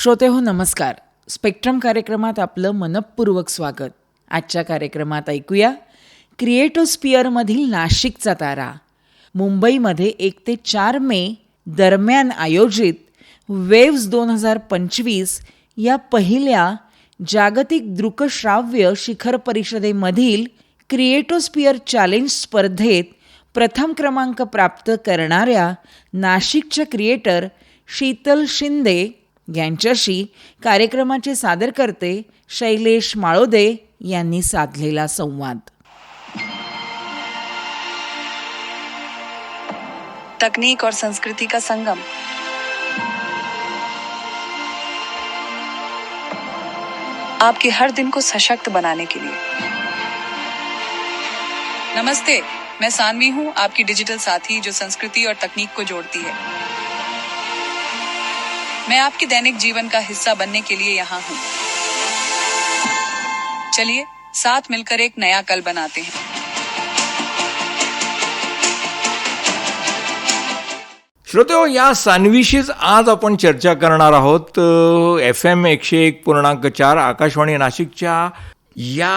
श्रोते हो नमस्कार. स्पेक्ट्रम कार्यक्रमात आपलं मनपूर्वक स्वागत. आजच्या कार्यक्रमात ऐकूया क्रिएटोस्पियरमधील नाशिकचा तारा. मुंबईमध्ये एक ते चार मे दरम्यान आयोजित वेव्स दोन हजार पंचवीस या पहिल्या जागतिक दृकश्राव्य शिखर परिषदेमधील क्रिएटोस्पियर चॅलेंज स्पर्धेत प्रथम क्रमांक प्राप्त करणाऱ्या नाशिकच्या क्रिएटर शीतल शिंदे यांच्याशी कार्यक्रमाचे सादरकर्ते शैलेश माळोदे यांनी साधलेला संवाद. तकनीक और संस्कृति का संगम। आपके हर दिन को सशक्त बनाने के लिए। नमस्ते, मैं सानवी हूँ, आपकी डिजिटल साथी जो संस्कृति और तकनीक को जोड़ती है। मैं आपके दैनिक जीवन का हिस्सा बनने के लिए यहाँ हूँ। चलिए साथ मिलकर एक नया कल बनाते हैं। श्रोते हो या सानवीशीच आज आपण चर्चा करणार आहोत एफ एम एकशे एक पूर्णांक चार आकाशवाणी नाशिकच्या या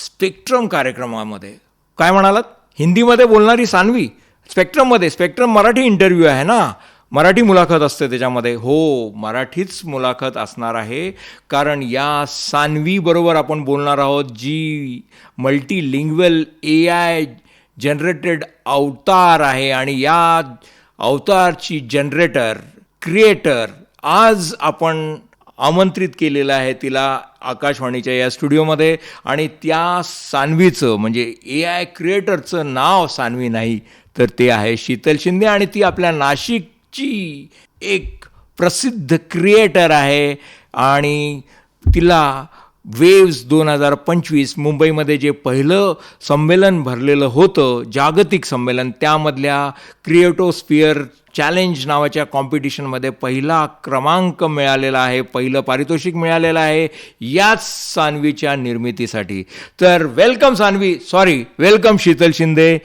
स्पेक्ट्रम कार्यक्रमामध्ये. काय म्हणालात? हिंदीमध्ये बोलणारी सानवी स्पेक्ट्रममध्ये स्पेक्ट्रम मराठी इंटरव्ह्यू आहे ना? मराठी मुलाखत असते त्याच्यामध्ये. हो मराठीच मुलाखत असणार आहे. कारण या सानवीबरोबर आपण बोलणार आहोत जी multilingual A I generated avatar आहे आणि या अवतारची जनरेटर क्रिएटर आज आपण आमंत्रित केलेलं आहे तिला आकाशवाणीच्या या स्टुडिओमध्ये. आणि त्या सानवीचं म्हणजे ए आय क्रिएटरचं नाव सानवी नाही तर ते आहे शीतल शिंदे आणि ती आपल्या नाशिक ची एक प्रसिद्ध क्रिएटर आहे आणि तिला वेव्स दोन हजार पंचवीस मुंबईमध्ये जे पहिलं संमेलन भरलेलं होतं जागतिक संमेलन त्यामधल्या क्रिएटोस्फिअर चॅलेंज नावाच्या कॉम्पिटिशनमध्ये पहिला क्रमांक मिळालेला आहे पहिलं पारितोषिक मिळालेलं आहे याच सानवीच्या निर्मितीसाठी. तर welcome Sanvi sorry welcome Sheetal Shinde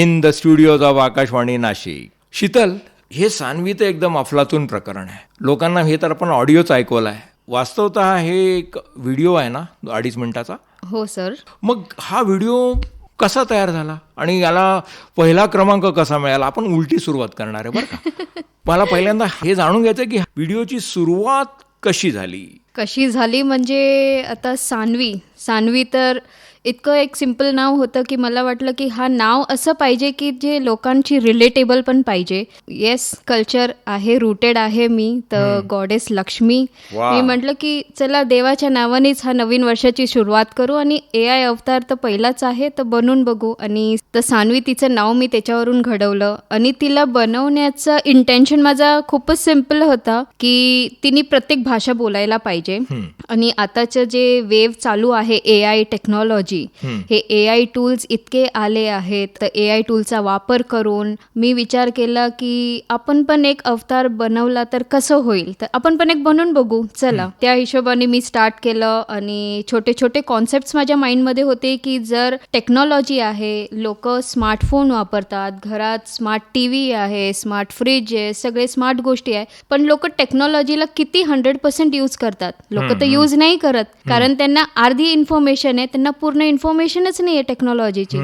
in the studios of Akashvani Nashik. Sheetal हे सानवी तर एकदम अफलातून प्रकरण आहे. लोकांना हे तर आपण ऑडिओच ऐकवलं आहे वास्तवतः हे एक व्हिडिओ आहे ना अडीच मिनिटाचा? हो सर. मग हा व्हिडिओ कसा तयार झाला? आणि याला पहिला क्रमांक कसा मिळाला? आपण उलटी सुरुवात करणार आहे बरं का? मला पहिल्यांदा हे जाणून घ्यायचं की व्हिडिओची सुरुवात कशी झाली? कशी झाली म्हणजे आता सानवी सानवी तर इतकं एक सिंपल नाव होतं की मला वाटलं की हा नाव असं पाहिजे की जे लोकांची रिलेटेबल पण पाहिजे. येस कल्चर आहे रुटेड आहे मी तर गॉडेस लक्ष्मी. मी म्हटलं की चला देवाच्या नावानेच हा नवीन वर्षाची सुरुवात करू आणि ए आय अवतार तर पहिलाच आहे तर बनवून बघू. आणि तर सानवी तिचं नाव मी त्याच्यावरून घडवलं. आणि तिला बनवण्याचं इंटेन्शन माझा खूपच सिंपल होता की तिने प्रत्येक भाषा बोलायला पाहिजे. आणि आताचं जे वेव चालू आहे ए आय टेक्नॉलॉजी हे ए आय टूल्स इतके आले आहेत तर ए आय टूलचा वापर करून मी विचार केला की आपण पण एक अवतार बनवला तर कसं होईल? तर आपण पण एक बनवून बघू. चला त्या हिशोबाने मी स्टार्ट केलं आणि छोटे छोटे कॉन्सेप्ट माझ्या माइंडमध्ये होते की जर टेक्नॉलॉजी आहे लोक स्मार्टफोन वापरतात घरात स्मार्ट टी व्ही आहे स्मार्ट फ्रीज आहे सगळे स्मार्ट गोष्टी आहे पण लोक टेक्नॉलॉजीला किती हंड्रेड पर्सेंट यूज करतात? लोक तर यूज नाही करत कारण त्यांना अर्धी इन्फॉर्मेशन आहे त्यांना पूर्ण इन्फॉर्मेशनच नाही आहे टेक्नॉलॉजीची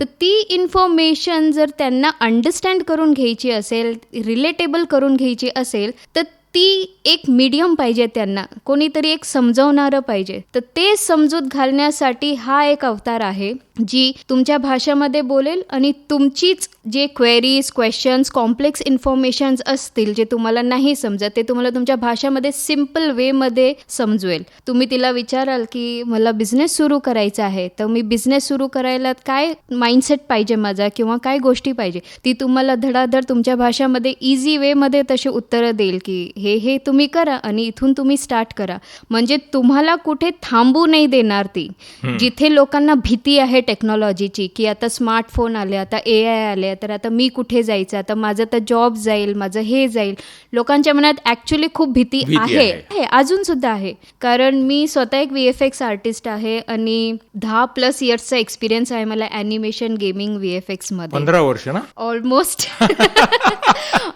तर ती इन्फॉर्मेशन जर त्यांना अंडरस्टँड करून घ्यायची असेल रिलेटेबल करून घ्यायची असेल तर ती एक मीडियम पाहिजे त्यांना. कोणीतरी एक समजवणारं पाहिजे. तर ते समजूत घालण्यासाठी हा एक अवतार आहे जी तुमच्या भाषेमध्ये बोलेल आणि तुमचीच जे क्वेरीज क्वेश्चन्स कॉम्प्लेक्स इन्फॉर्मेशन्स असतील जे तुम्हाला नाही समजत ते तुम्हाला तुमच्या भाषेमध्ये सिंपल वेमध्ये समजवेल. तुम्ही तिला विचाराल की मला बिझनेस सुरू करायचा आहे. तर मी बिझनेस सुरू करायला काय माइंडसेट पाहिजे माझा किंवा काय गोष्टी पाहिजे? ती तुम्हाला धडाधड तुमच्या भाषेमध्ये इझी वेमध्ये तशी उत्तरं देईल की हे हे तुम्ही करा आणि इथून तुम्ही स्टार्ट करा. म्हणजे तुम्हाला कुठे थांबू नाही देणार ती. जिथे लोकांना भीती आहे टेक्नॉलॉजीची की आता स्मार्टफोन आले आता ए आय आले आहे तर आता मी कुठे जायचं? आता माझं तर जॉब जाईल माझं हे जाईल. लोकांच्या मनात ॲक्च्युली खूप भीती आहे. अजून सुद्धा आहे. कारण मी स्वतः एक व्ही एफ एक्स आर्टिस्ट आहे आणि दहा प्लस इयर्सचा एक्सपिरियन्स आहे मला ॲनिमेशन गेमिंग व्ही एफ एक्समध्ये पंधरा वर्ष ना? ऑलमोस्ट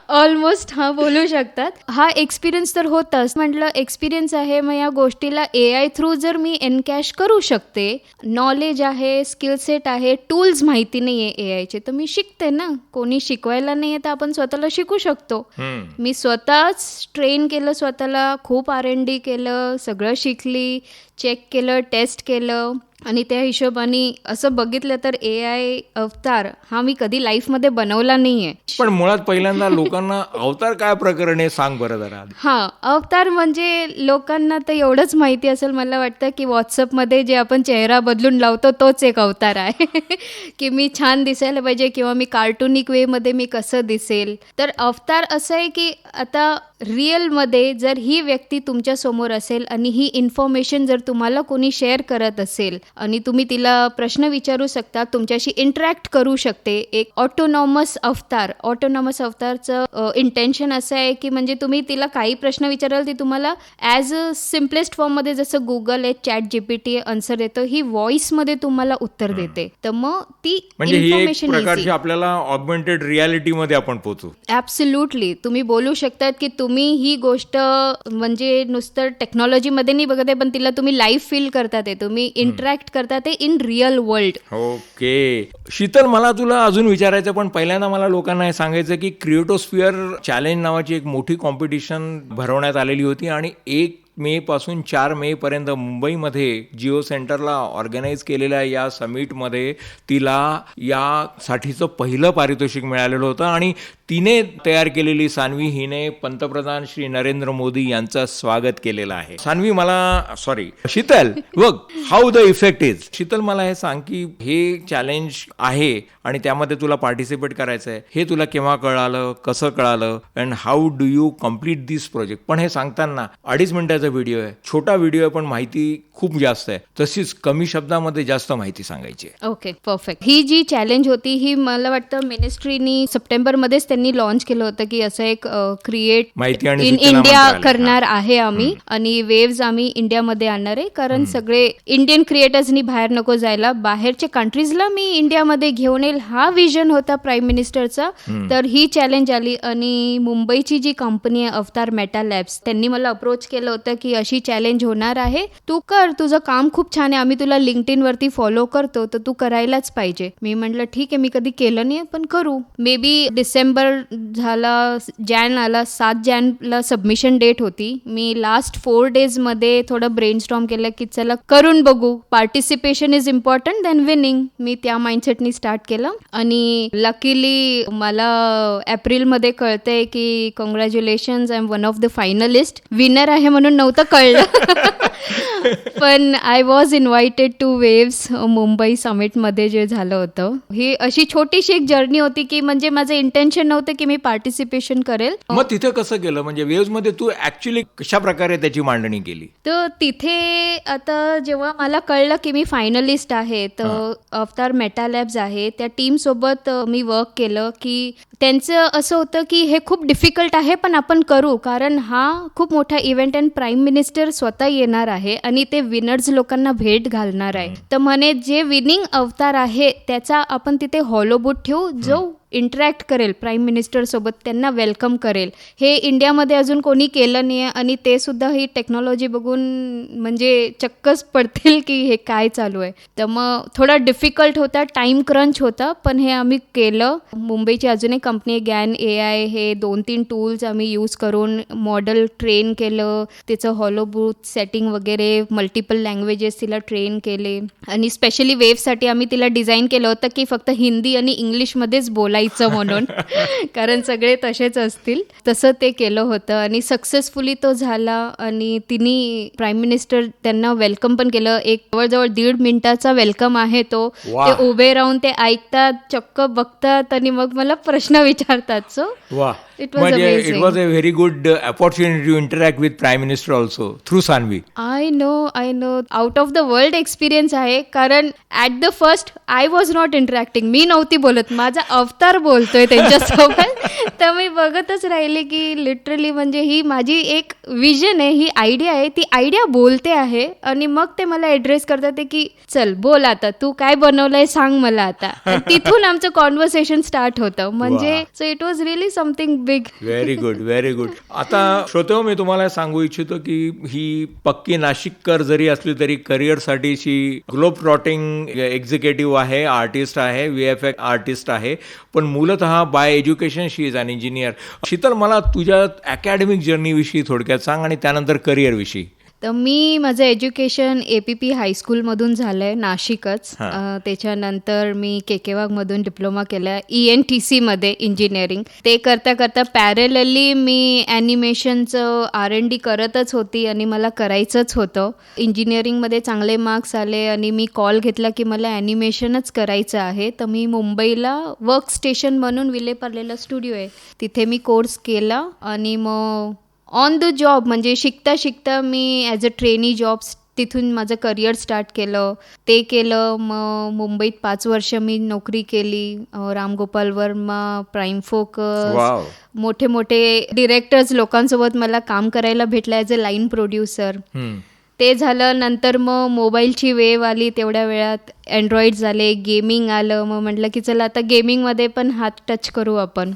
ऑलमोस्ट हा बोलू शकतात. हा एक्सपिरियन्स तर होताच. म्हटलं एक्सपिरियन्स आहे मग या गोष्टीला ए आय थ्रू जर मी एनकॅश करू शकते नॉलेज आहे स्किल सेट आहे टूल्स माहिती नाही आहे ए आयचे तर मी शिकते. ना कोणी शिकवायला नाही आहे तर आपण स्वतःला शिकू शकतो. मी स्वतःच ट्रेन केलं स्वतःला खूप आर एन डी केलं सगळं शिकली चेक केलं टेस्ट केलं आणि त्या हिशोबाने असं बघितलं तर ए आय अवतार हा मी कधी लाईफमध्ये बनवला नाही आहे पण मुळात पहिल्यांदा लोकांना अवतार काय प्रकरण आहे सांग बरं जरा. हां अवतार म्हणजे लोकांना तर एवढंच माहिती असेल मला वाटतं की व्हॉट्सअपमध्ये जे आपण चेहरा बदलून लावतो तोच एक अवतार आहे. की मी छान दिसायला पाहिजे किंवा मी कार्टूनिक वेमध्ये मी कसं दिसेल. तर अवतार असं आहे की आता रिअलमध्ये जर ही व्यक्ती तुमच्यासमोर असेल आणि ही इन्फॉर्मेशन जर तुम्हाला कोणी शेअर करत असेल आणि तुम्ही तिला प्रश्न विचारू शकता तुमच्याशी इंटरॅक्ट करू शकते. एक ऑटोनॉमस अवतार ऑटोनॉमस अवतारचं इंटेन्शन असं आहे की म्हणजे तुम्ही तिला काही प्रश्न विचाराल ती तुम्हाला ॲज अ सिम्पलेस्ट फॉर्ममध्ये जसं गुगल आहे चॅट जीपीटी आन्सर देतो ही व्हॉइसमध्ये तुम्हाला उत्तर देते. तर मग ती म्हणजे इन्फॉर्मेशन प्रकारची आपल्याला ऑगमेंटेड रियालिटीमध्ये आपण पोचू ॲब्सल्युटली तुम्ही बोलू शकतात की तुम्ही ही गोष्ट म्हणजे नुसतं टेक्नॉलॉजीमध्ये नाही बघत आहे पण तिला तुम्ही लाईव्ह फील करतात आहे तुम्ही इंटरॅक्ट करतात आहे in real world okay Sheetal मला तुला अजून विचारायचं पण पहिल्यांदा मला लोकांना हे सांगायचं की क्रिएटोस्फिअर चॅलेंज नावाची एक मोठी कॉम्पिटिशन भरवण्यात आलेली होती आणि एक मे पासून चार मे पर्यंत मुंबईमध्ये जिओ सेंटरला ऑर्गनाईज केलेल्या या समिटमध्ये तिला यासाठीचं पहिलं पारितोषिक मिळालेलं होतं आणि तिने तयार केलेली सान्वी हिने पंतप्रधान श्री नरेंद्र मोदी यांचं स्वागत केलेलं आहे. सान्वी मला सॉरी शीतल बघ how the effect is Sheetal मला हे सांग की हे चॅलेंज आहे आणि त्यामध्ये तुला पार्टिसिपेट करायचं आहे हे तुला केव्हा कळालं कसं कळालं and how do you complete this project पण हे सांगताना अडीच मिनिटाचा व्हिडिओ आहे. छोटा व्हिडिओ आहे पण माहिती खूप जास्त आहे. तशीच कमी शब्दामध्ये जास्त माहिती सांगायची ओके परफेक्ट ही जी चॅलेंज होती ही मला वाटतं मिनिस्ट्रीनी सप्टेंबरमध्येच त्यांनी लॉन्च केलं होतं की असं एक क्रिएट इन इंडिया. करणार आहे आम्ही आणि वेव्ज आम्ही इंडियामध्ये आणणार आहे. कारण सगळे इंडियन क्रिएटर्सनी बाहेर नको जायला. बाहेरच्या कंट्रीजला मी इंडियामध्ये घेऊन येईल. हा विजन होता प्राईम मिनिस्टरचा तर ही चॅलेंज आली आणि मुंबईची जी कंपनी आहे अवतार मेटा लॅब्स त्यांनी मला अप्रोच केलं होतं की अशी चॅलेंज होणार आहे. तू कर तुझं काम खूप छान आहे. आम्ही तुला लिंक्डइन वरती फॉलो करतो तर तू करायलाच पाहिजे. मी म्हटलं ठीक आहे मी कधी केलं नाही पण करू. मे बी डिसेंबर झाला जॅन आला सात जॅनला सबमिशन डेट होती. मी लास्ट फोर डेजमध्ये थोडं ब्रेन स्टॉम केलं की चला करून बघू. Participation is important then winning मी त्या माइंडसेटनी स्टार्ट केलं. आणि लकीली मला एप्रिलमध्ये कळतंय की congratulations I am one of the finalist winner आहे म्हणून नव्हतं कळलं. पण I was invited to waves Mumbai समिटमध्ये जे झालं होतं. ही अशी छोटीशी एक जर्नी होती की म्हणजे माझं इंटेन्शन नव्हतं की मी पार्टिसिपेशन करेल. मग तिथे कसं केलं म्हणजे वेव्समध्ये तू ऍक्च्युली कशा प्रकारे त्याची मांडणी केली? तर तिथे आता जेव्हा मला कळलं की मी फायनलिस्ट आहे तर अवतार मेटा लॅब्स आहे. त्या टीमसोबत अ, मी वर्क केलं की त्यांचं असं होतं की हे खूप डिफिकल्ट आहे पण आपण करू. कारण हा खूप मोठा इव्हेंट अँड प्राईम मिनिस्टर स्वतः येणार आहे आणि ते विनर्स लोकांना भेट घालणार आहे. तर म्हणे जे विनिंग अवतार आहे त्याचा आपण तिथे हॉलोबूट ठेवू. जो इंटरॅक्ट करेल प्राईम मिनिस्टरसोबत त्यांना वेलकम करेल. हे इंडियामध्ये अजून कोणी केलं नाही आहे आणि ते सुद्धा ही टेक्नॉलॉजी बघून म्हणजे चक्कच पडतील की हे काय चालू आहे. तर मग थोडा डिफिकल्ट होता टाइम क्रंच होता पण हे आम्ही केलं. मुंबईची अजून एक कंपनी गॅन ए आय हे दोन तीन टूल्स आम्ही यूज करून मॉडेल ट्रेन केलं. त्याचं हॉलोबूथ सेटिंग वगैरे मल्टिपल लँग्वेजेस तिला ट्रेन केले. आणि स्पेशली वेव्हसाठी आम्ही तिला डिझाईन केलं होतं की फक्त हिंदी आणि इंग्लिशमध्येच बोलायचं. म्हणून. कारण सगळे तसेच असतील. तसं ते केलं होतं आणि सक्सेसफुली तो झाला आणि तिने प्राईम मिनिस्टर त्यांना वेलकम पण केलं. एक जवळजवळ दीड मिनिटाचा वेलकम आहे तो. ते उभे राहून ते ऐकतात चक्क बघतात आणि मग मला प्रश्न विचारतात सो. It was म्हणजे it amazing. Was a very good opportunity to interact with prime minister also through Sanvi I know I know out of the world experience आहे कारण at the first I was not interacting मी नव्हती बोलत माझा अवतार बोलतोय त्यांच्यासोबत तर मी बघतच राहिले की लिटरली म्हणजे ही माझी एक विजन आहे ही आयडिया आहे ती आयडिया बोलते आहे आणि मग ते मला ॲड्रेस करतात की चल बोल आता तू काय बनवलंय सांग मला आता तिथून आमचं कॉन्व्हर्सेशन स्टार्ट होतं म्हणजे so it was really something big very good very good आता श्रोतेहो मी तुम्हाला सांगू इच्छितो की ही पक्की नाशिककर जरी असली तरी करिअरसाठीची ग्लोब ट्रॉटिंग एक्झिक्युटिव्ह आहे आर्टिस्ट आहे व्ही एफ एक्स आर्टिस्ट आहे पण मूलतः by education she is an engineer Sheetal मला तुझ्या अकॅडमिक जर्नीविषयी थोडक्यात सांग आणि त्यानंतर करिअरविषयी तर मी माझं एज्युकेशन ए पी पी हायस्कूलमधून झालं आहे नाशिकच. त्याच्यानंतर मी के के वाघमधून डिप्लोमा केला ई एन टी सीमध्ये इंजिनिअरिंग ते करता करता पॅरेलली मी ॲनिमेशनचं आर एन डी करतच होती आणि मला करायचंच होतं. इंजिनिअरिंगमध्ये चांगले मार्क्स आले आणि मी कॉल घेतला की मला ॲनिमेशनच करायचं आहे. तर मी मुंबईला वर्क स्टेशन म्हणून विलेपार्लेला स्टुडिओ आहे. तिथे मी कोर्स केला आणि मग ऑन द जॉब म्हणजे शिकता शिकता मी ॲज अ ट्रेनी जॉब्स तिथून माझं करिअर स्टार्ट केलं. ते केलं मग मुंबईत पाच वर्ष मी नोकरी केली रामगोपाल वर्मा प्राईम फोकस मोठे मोठे डिरेक्टर्स लोकांसोबत मला काम करायला भेटलं ॲज अ लाईन प्रोड्युसर. ते झालं नंतर मग मोबाईलची वेव आली तेवढ्या वेळात. अँड्रॉईड झाले गेमिंग आलं. मग म्हटलं की चला आता गेमिंगमध्ये पण हात टच करू आपण.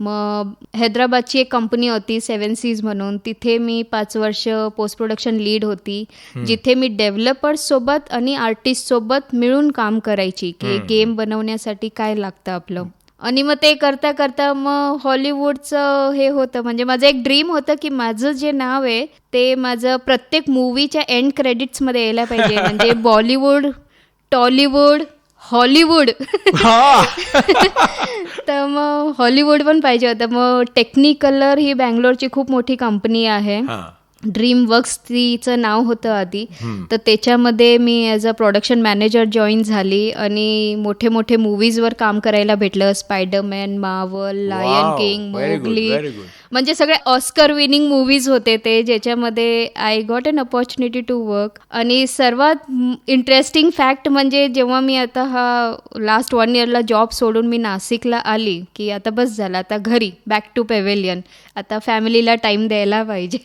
मग हैदराबादची एक कंपनी होती सेवन सीज म्हणून. तिथे मी पाच वर्ष पोस्ट प्रोडक्शन लीड होती. जिथे मी डेव्हलपर्स सोबत आणि आर्टिस्ट सोबत मिळून काम करायची की गेम बनवण्यासाठी काय लागतं आपलं. आणि मग ते करता करता मग हॉलिवूडचं हे होतं. म्हणजे माझं एक ड्रीम होतं की माझं जे नाव आहे ते माझं प्रत्येक मूवीच्या एंड क्रेडिट्समध्ये यायला पाहिजे. म्हणजे बॉलिवूड टॉलिवूड हॉलिवूड. हा. तर मग हॉलिवूड पण पाहिजे होतं. मग टेक्निकलर ही बँगलोरची खूप मोठी कंपनी आहे. ड्रीम वर्क्स तिचं नाव होतं आधी. तर त्याच्यामध्ये मी as a production manager join झाली आणि मोठे मोठे मूवीजवर काम करायला भेटलं. Spiderman Marvel Lion King Mowgli. म्हणजे सगळे ऑस्कर विनिंग मूवीज होते ते ज्याच्यामध्ये I got an opportunity to work आणि सर्वात इंटरेस्टिंग फॅक्ट म्हणजे जेव्हा मी आता हा लास्ट वन इयरला जॉब सोडून मी नाशिकला आली की आता बस झालं आता घरी बॅक टू पेवेलियन आता फॅमिलीला टाईम द्यायला पाहिजे.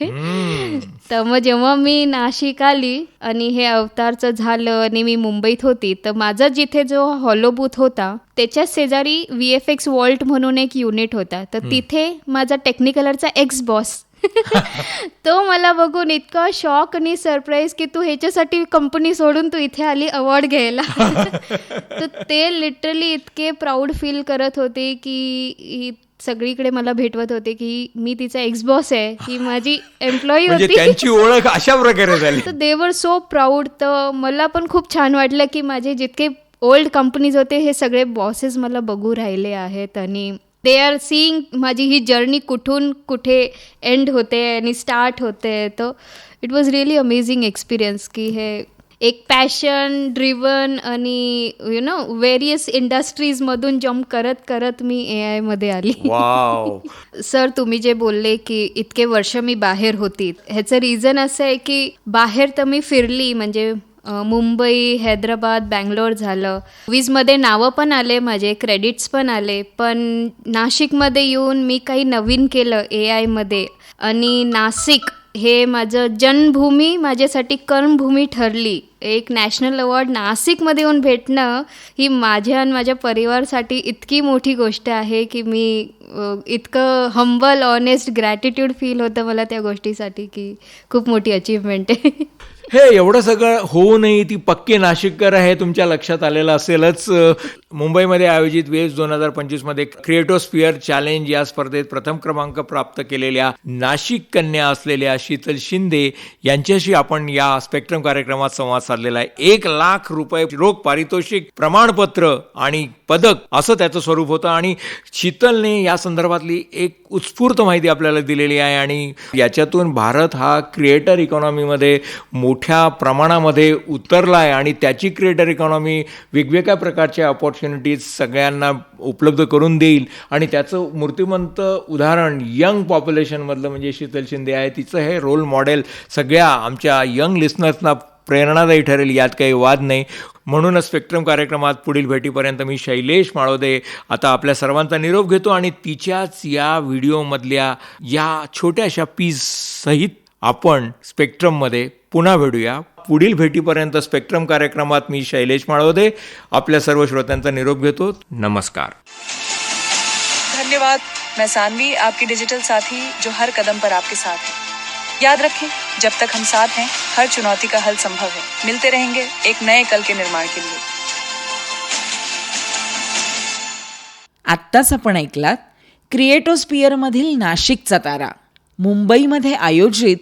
तर मग जेव्हा मी नाशिक आली आणि हे अवतारचं झालं आणि मी मुंबईत होती तर माझा जिथे जो हॉलो बूथ होता त्याच्या शेजारी व्ही एफ एक्स वॉल्ट म्हणून एक युनिट होता. तर तिथे माझा टेक्निकलरचा एक्स बॉस तो मला बघून इतका शॉक आणि सरप्राईज की तू ह्याच्यासाठी कंपनी सोडून तू इथे आली अवॉर्ड घ्यायला. तर ते लिटरली इतके प्राऊड फील करत होते की सगळीकडे मला भेटवत होते की मी तिचा एक्स बॉस आहे ही माझी एम्प्लॉई म्हणजे होती. त्यांची ओळख अशा प्रकारे झाली. तर दे वर सो प्राऊड तर मला पण खूप छान वाटलं की माझे जितके ओल्ड कंपनीज होते हे सगळे बॉसेस मला बघू राहिले आहेत आणि दे आर सीईंग माझी ही जर्नी कुठून कुठे एंड होते आणि स्टार्ट होते. तर it was really amazing experience की हे एक पॅशन ड्रिवन आणि यु नो व्हेरियस इंडस्ट्रीजमधून जम्प करत करत मी ए आयमध्ये आली. वाव सर तुम्ही जे बोलले की इतके वर्ष मी बाहेर होती ह्याचं रिझन असं आहे की बाहेर तर मी फिरली म्हणजे मुंबई हैदराबाद बँगलोर झालं. वीजमध्ये नावं पण आले माझे क्रेडिट्स पण आले पण नाशिकमध्ये येऊन मी काही नवीन केलं ए आयमध्ये आणि नाशिक हे माझं जन्मभूमी माझ्यासाठी कर्मभूमी ठरली. एक नॅशनल अवॉर्ड नाशिकमध्ये येऊन भेटणं ही माझ्या आणि माझ्या परिवारसाठी इतकी मोठी गोष्ट आहे की मी इतकं हंबल ऑनेस्ट ग्रॅटिट्यूड फील होतं मला त्या गोष्टीसाठी की खूप मोठी अचीवमेंट आहे. हे एवढं सगळं होऊनही ती पक्की नाशिककर आहे तुमच्या लक्षात आलेलं असेलच. मुंबईमध्ये आयोजित वेस दोन हजार पंचवीसमध्ये क्रिएटोस्फिअर चॅलेंज या स्पर्धेत प्रथम क्रमांक प्राप्त केलेल्या नाशिक कन्या असलेल्या शीतल शिंदे यांच्याशी आपण या स्पेक्ट्रम कार्यक्रमात संवाद साधलेला आहे. एक लाख रुपये रोख पारितोषिक प्रमाणपत्र आणि पदक असं त्याचं स्वरूप होतं. आणि शीतलने या संदर्भातली एक उत्स्फूर्त माहिती आपल्याला दिलेली आहे. आणि याच्यातून भारत हा क्रिएटर इकॉनॉमीमध्ये मोठ्या प्रमाणामध्ये उतरला आहे आणि त्याची क्रिएटर इकॉनॉमी वेगवेगळ्या प्रकारच्या अपॉर्च्युनिटी ऑपॉर्च्युनिटीज सगळ्यांना उपलब्ध करून देईल. आणि त्याचं मूर्तिमंत उदाहरण यंग पॉप्युलेशनमधलं म्हणजे शीतल शिंदे आहे तिचं हे रोल मॉडेल सगळ्या आमच्या यंग लिस्नर्सना प्रेरणादायी ठरेल यात काही वाद नाही. म्हणूनच स्पेक्ट्रम कार्यक्रमात पुढील भेटीपर्यंत मी शैलेश माळोदे आता आपल्या सर्वांचा निरोप घेतो आणि तिच्याच या व्हिडिओमधल्या या छोट्याशा पीस सहित आपण स्पेक्ट्रममध्ये पुन्हा भेटूया. पुढील भेटीपर्यंत स्पेक्ट्रम कार्यक्रमात मी शैलेश माळोदे आपल्या सर्व श्रोत्यांचा निरोप घेतो. नमस्कार. धन्यवाद. मैं सानवी आपकी डिजिटल साथी जो हर कदम पर आपके साथ है। याद रखें जब तक हम साथ हैं हर चुनौती का हल संभव है। मिलते रहेंगे एक नए कल के निर्माण के लिए। आत्ताच आपण ऐकलात क्रिएटोस्पियरमधील नाशिकचा तारा मुंबईमध्ये आयोजित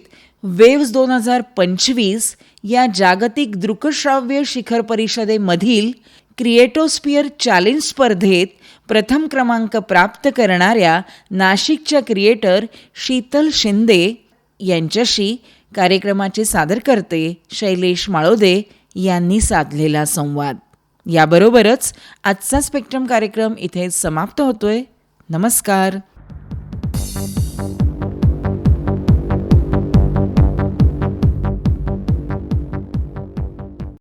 वेव्स दोन हजार पंचवीस या जागतिक दृकश्राव्य शिखर परिषदेमधील क्रिएटोस्पियर चॅलेंज स्पर्धेत प्रथम क्रमांक प्राप्त करणाऱ्या नाशिकच्या क्रिएटर शीतल शिंदे यांच्याशी कार्यक्रमाचे सादरकर्ते शैलेश माळोदे यांनी साधलेला संवाद. याबरोबरच आजचा स्पेक्ट्रम कार्यक्रम इथे समाप्त होतोय. नमस्कार.